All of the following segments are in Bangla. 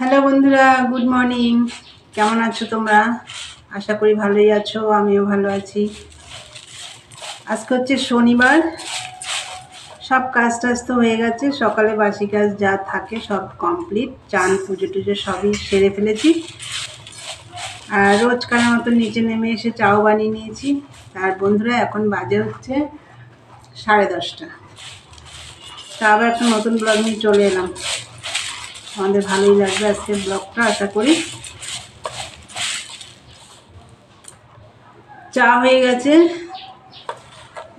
হ্যালো বন্ধুরা, গুড মর্নিং। কেমন আছো তোমরা? আশা করি ভালোই আছো, আমিও ভালো আছি। আজকে হচ্ছে শনিবার। সব কাজ টাজ তো হয়ে গেছে, সকালে বাসি কাজ যা থাকে সব কমপ্লিট চান, পুজো টুজো সবই সেরে ফেলেছি। আর রোজকার মতো নিচে নেমে এসে চাও বানিয়ে নিয়েছি। আর বন্ধুরা, এখন বাজে হচ্ছে সাড়ে দশটা। তা আবার একটা নতুন ব্লগ নিয়ে চলে এলাম। আমাদের ভালোই লাগবে আজকে ব্লগটা, আশা করি। চা হয়ে গেছে।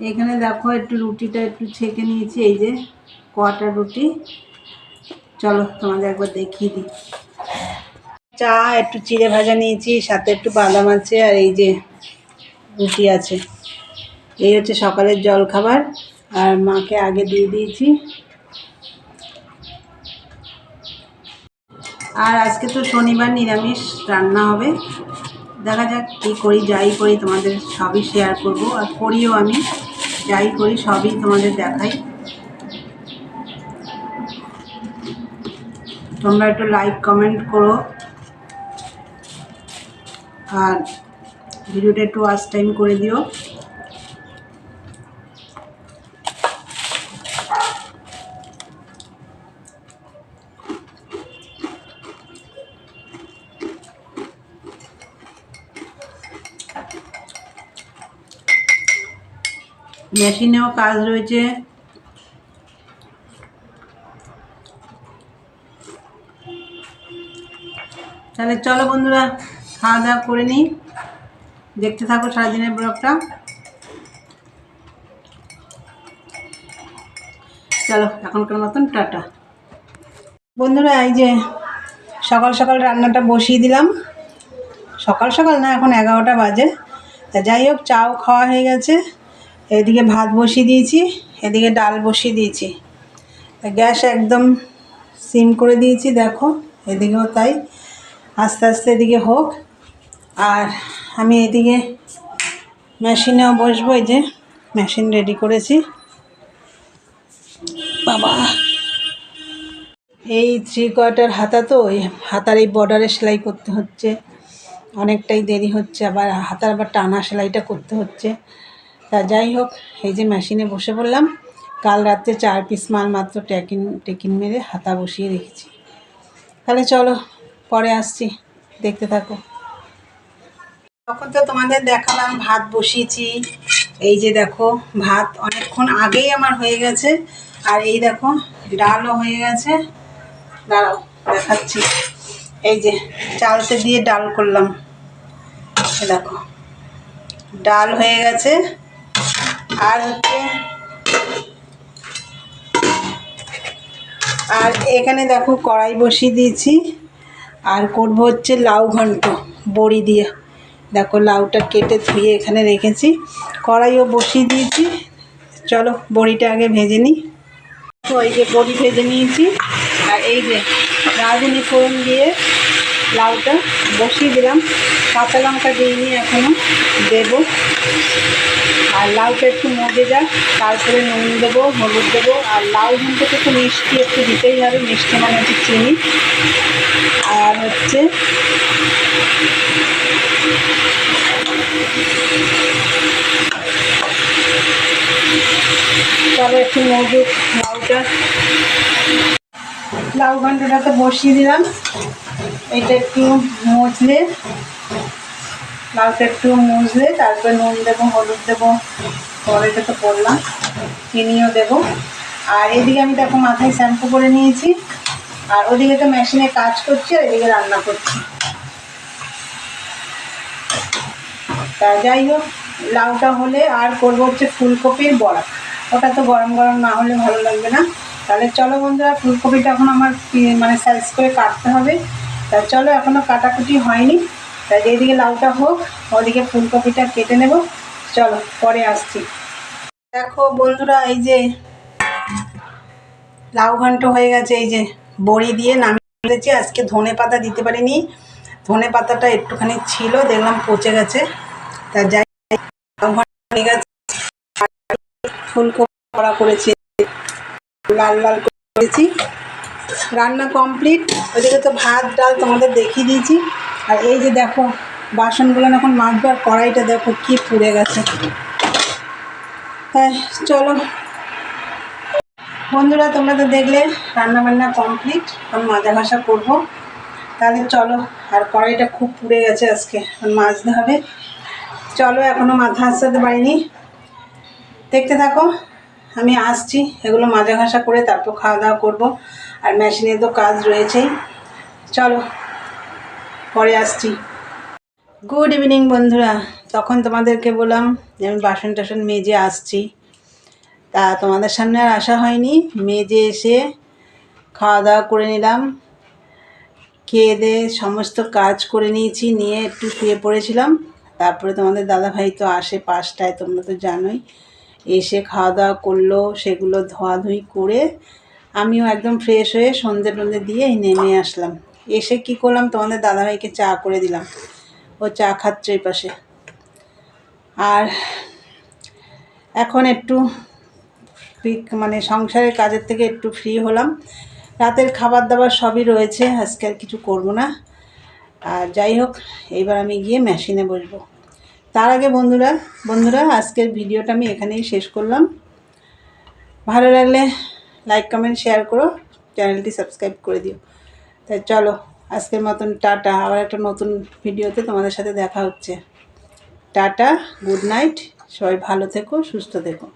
এখানে দেখো একটু রুটিটা একটু ছেঁকে নিয়েছি, এই যে কটা রুটি। চলো তোমাদের একবার দেখিয়ে দিই। চা একটু চিড়ে ভাজা নিয়েছি, সাথে একটু বাদাম আছে আর এই যে রুটি আছে। এই হচ্ছে সকালের জল খাবার আর মাকে আগে দিয়ে দিয়েছি। আর আজকে তো শনিবার নিরামিষ রান্না হবে। দেখা যাক কী করি, যাই করি, তোমাদের সবই শেয়ার করব। আর করিও আমি, যাই করি, সবই তোমাদের দেখাই। তোমরা একটু লাইক কমেন্ট করো। আর ভিডিওটা একটু ওয়াচ টাইম করে দিও। মেশিনেও কাজ রয়েছে। তাহলে চলো বন্ধুরা খাওয়া দাওয়া করে নিই। দেখতে থাকো সারাদিনের ব্লগটা। চলো, এখনকার মতন টাটা। বন্ধুরা, এই যে সকাল সকাল রান্নাটা বসিয়ে দিলাম। সকাল সকাল না, এখন এগারোটা বাজে। তা যাই হোক, চাও খাওয়া হয়ে গেছে। এদিকে ভাত বসিয়ে দিয়েছি, এদিকে ডাল বসিয়ে দিয়েছি। গ্যাস একদম সিম করে দিয়েছি, দেখো, এদিকেও তাই। আস্তে আস্তে এদিকে হোক। আর আমি এদিকে মেশিনেও বসবো, এই যে মেশিন রেডি করেছি। বাবা। এই থ্রি কোয়ার্টার হাতা তো, এই হাতার এই বর্ডারে সেলাই করতে হচ্ছে। অনেকটাই দেরি হচ্ছে, আবার হাতার আবার টানা সেলাইটা করতে হচ্ছে। তা যাই হোক, এই যে মেশিনে বসে পড়লাম। কাল রাত্রে চার পিস মাল মাত্র টেকিন টেকিন মেরে হাতা বসিয়ে রেখেছি। তাহলে চলো, পরে আসছি, দেখতে থাকো। তখন তো তোমাদের দেখালাম, ভাত বসিয়েছি। এই যে দেখো, ভাত অনেকক্ষণ আগেই আমার হয়ে গেছে। আর এই দেখো, ডালও হয়ে গেছে। দাঁড়াও, দেখাচ্ছি। এই যে, চালতে দিয়ে ডাল করলাম। দেখো, ডাল হয়ে গেছে। আর হচ্ছে, আর এখানে দেখো কড়াই বসিয়ে দিয়েছি। আর করব হচ্ছে লাউ ঘন্ট, বড়ি দিয়ে। দেখো লাউটা কেটে ধুয়ে এখানে রেখেছি। কড়াইও বসিয়ে দিয়েছি। চলো বড়িটা আগে ভেজে নিই। তো এই যে বড়ি ভেজে নিয়েছি। আর এই যে রাঁধুনি ফোড়ন দিয়ে লাউটা বসিয়ে দিলাম। কাঁচা লঙ্কা দিইনি এখনও দেবো। আর লাউটা একটু মজে যাক, তারপরে নুন দেবো, হলুদ দেবো, আর লাউ কিন্তু একটু মিষ্টি, একটু দিতেই হবে, মিষ্টি মানে হচ্ছে চিনি। আর হচ্ছে তবে একটু মজুক লাউটা। লাউ ঘন্টটাতে বসিয়ে দিলাম। এটা একটু মজলে লাউটা একটু মুজলে, তারপরে নুন দেবো, হলুদ দেবো পরেটা তো করলাম চিনিও দেবো। আর এদিকে আমি দেখো মাথায় শ্যাম্পু করে নিয়েছি, আর ওদিকে তো মেশিনে কাজ করছি, আর এদিকে রান্না করছি। তা যাই হোক, লাউটা হলে আর করব হচ্ছে ফুলকপির বড়া। ওটা তো গরম গরম না হলে ভালো লাগবে না। তাহলে চলো বন্ধুরা, ফুলকপিটা এখন আমার মানে সাইজ করে কাটতে হবে। তা চলো এখনও কাটাকুটি হয়নি। তাই যেদিকে লাউটা হোক, ওদিকে ফুলকপিটা কেটে নেব। চলো, পরে আসছি। দেখো বন্ধুরা, এই যে লাউ ঘন্ট হয়ে গেছে, এই যে বড়ি দিয়ে নামিয়ে ফেলেছি। আজকে ধনে পাতা দিতে পারিনি। ধনে পাতাটা একটুখানি ছিল, দেখলাম পচে গেছে। তা যাই লাউ ঘন্ট হয়ে গেছে। ফুলকপি করা করেছি, লাল লাল করেছি। রান্না কমপ্লিট ওইদিকে তো ভাত, ডাল তোমাদের দেখিয়ে দিয়েছি। আর এই যে দেখো, বাসনগুলো এখন মাজবো আর কড়াইটা দেখো কি পুড়ে গেছে। হ্যাঁ চলো। বন্ধুরা, তোমরা তো দেখলে রান্না বান্না কমপ্লিট এখন মাজা ভাষা করব। তাহলে চলো, আর কড়াইটা খুব পুড়ে গেছে আজকে, এখন মাজতে হবে। চলো এখনও মাথা আসতে পারিনি দেখতে থাকো। আমি আসছি, এগুলো মাজা ঘষা করে তারপর খাওয়া দাওয়া করব। আর মেশিনে তো কাজ রয়েছেই। চলো, পরে আসছি। গুড ইভিনিং বন্ধুরা, তখন তোমাদেরকে বললাম যে আমি বাসন টাসন মেজে আসছি। তা তোমাদের সামনে আর আসা হয়নি, মেজে এসে খাওয়া দাওয়া করে নিলাম। খেয়ে দিয়ে সমস্ত কাজ করে নিয়েছি, নিয়ে একটু শুয়ে পড়েছিলাম। তারপরে তোমাদের দাদাভাই তো আসে পাঁচটায়, তোমরা তো জানোই। এসে খাওয়া দাওয়া করল, সেগুলো ধোয়াধুয়ি করে আমিও একদম ফ্রেশ হয়ে সন্ধে টন্ধে দিয়ে নেমে আসলাম। এসে কি করলাম, তোমাদের দাদাভাইকে চা করে দিলাম। ও চা খাচ্ছে এই পাশে। আর এখন একটু মানে সংসারের কাজের থেকে একটু ফ্রি হলাম। রাতের খাবার দাবার সবই রয়েছে, আজকে আর কিছু করব না। আর যাই হোক এইবার আমি গিয়ে মেশিনে বসবো। তার আগে বন্ধুরা বন্ধুরা, আজকের ভিডিওটা আমি এখানেই শেষ করলাম। ভালো লাগলে লাইক কমেন্ট শেয়ার করো, চ্যানেলটি সাবস্ক্রাইব করে দিও। তাই চলো, আজকের মতন টাটা। আবার একটা নতুন ভিডিওতে তোমাদের সাথে দেখা হচ্ছে। টাটা গুড নাইট সবাই ভালো থেকো, সুস্থ থেকো।